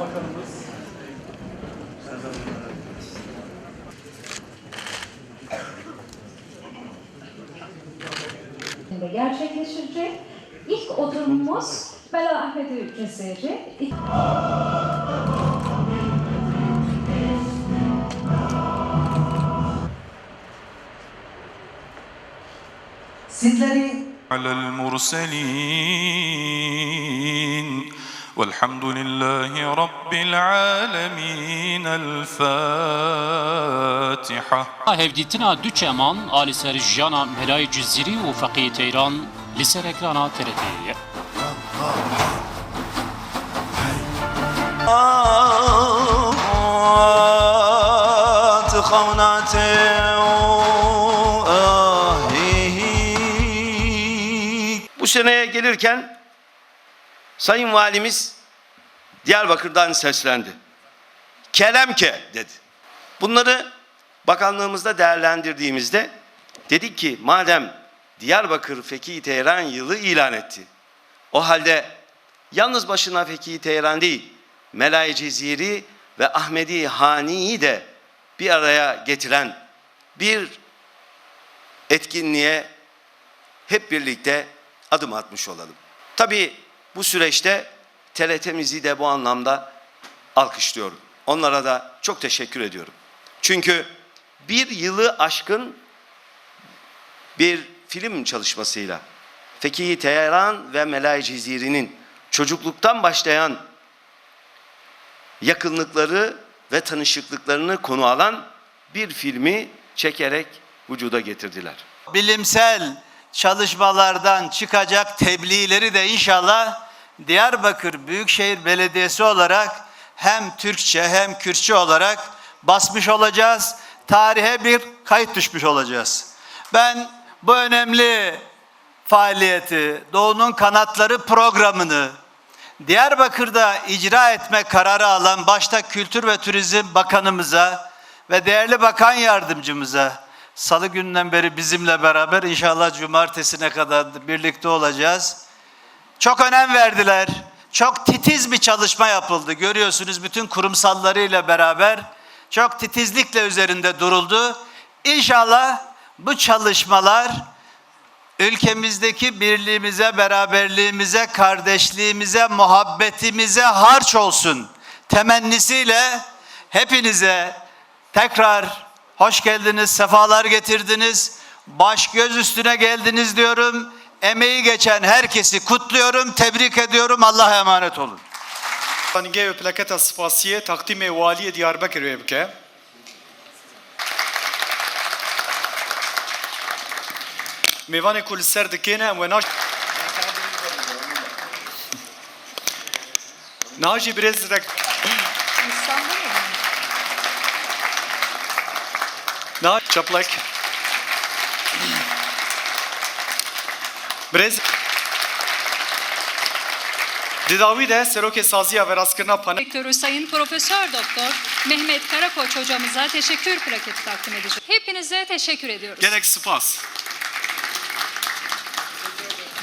Bakanımız Serdar Bey. gerçekleşecek. İlk oturumumuz Bela Ahmet'i kesecek. Sizleri على المرسلين والحمد لله رب العالمين. الفاتحة. هفديتنا دو چمان آل سر جانا ملاي جزيري وفقية تيران لسر اكرانا ترتي Bu seneye gelirken Sayın Valimiz Diyarbakır'dan seslendi. Kelemke dedi. Bunları bakanlığımızda değerlendirdiğimizde dedik ki madem Diyarbakır Fekih Teheran yılı ilan etti. O halde yalnız başına Fekih Teheran değil, Melay Ceziri ve Ahmedi Hani'yi de bir araya getiren bir etkinliğe hep birlikte adım atmış olalım. Tabii bu süreçte TRT'mizi de bu anlamda alkışlıyorum. Onlara da çok teşekkür ediyorum. Çünkü bir yılı aşkın bir film çalışmasıyla Fekih Teheran ve Melay Ceziri'nin çocukluktan başlayan yakınlıkları ve tanışıklıklarını konu alan bir filmi çekerek vücuda getirdiler. bilimsel çalışmalardan çıkacak tebliğleri de inşallah Diyarbakır Büyükşehir Belediyesi olarak hem Türkçe hem Kürtçe olarak basmış olacağız. Tarihe bir kayıt düşmüş olacağız. Ben bu önemli faaliyeti, Doğu'nun Kanatları programını Diyarbakır'da icra etme kararı alan başta Kültür ve Turizm Bakanımıza ve değerli bakan yardımcımıza salı günden beri bizimle beraber inşallah cumartesine kadar da birlikte olacağız. Çok önem verdiler. Çok titiz bir çalışma yapıldı. Görüyorsunuz bütün kurumsallarıyla beraber çok titizlikle üzerinde duruldu. İnşallah bu çalışmalar ülkemizdeki birliğimize, beraberliğimize, kardeşliğimize, muhabbetimize harç olsun temennisiyle hepinize tekrar hoş geldiniz, sefalar getirdiniz. Baş göz üstüne geldiniz diyorum. Emeği geçen herkesi kutluyorum, tebrik ediyorum. Allah'a emanet olun. Panige ve plaketa spasiye takdim e valiye Diyarbakır ve bike. Mevan kul ser dikene ve naş Naci biraz rek Na çaplak Brez Didavi de Seroke Saziya ve Raskırna Pane Direktörü Sayın Profesör Doktor Mehmet Karakoç hocamıza teşekkür plaketi takdim edecek. Hepinize teşekkür ediyoruz. Gerek spas.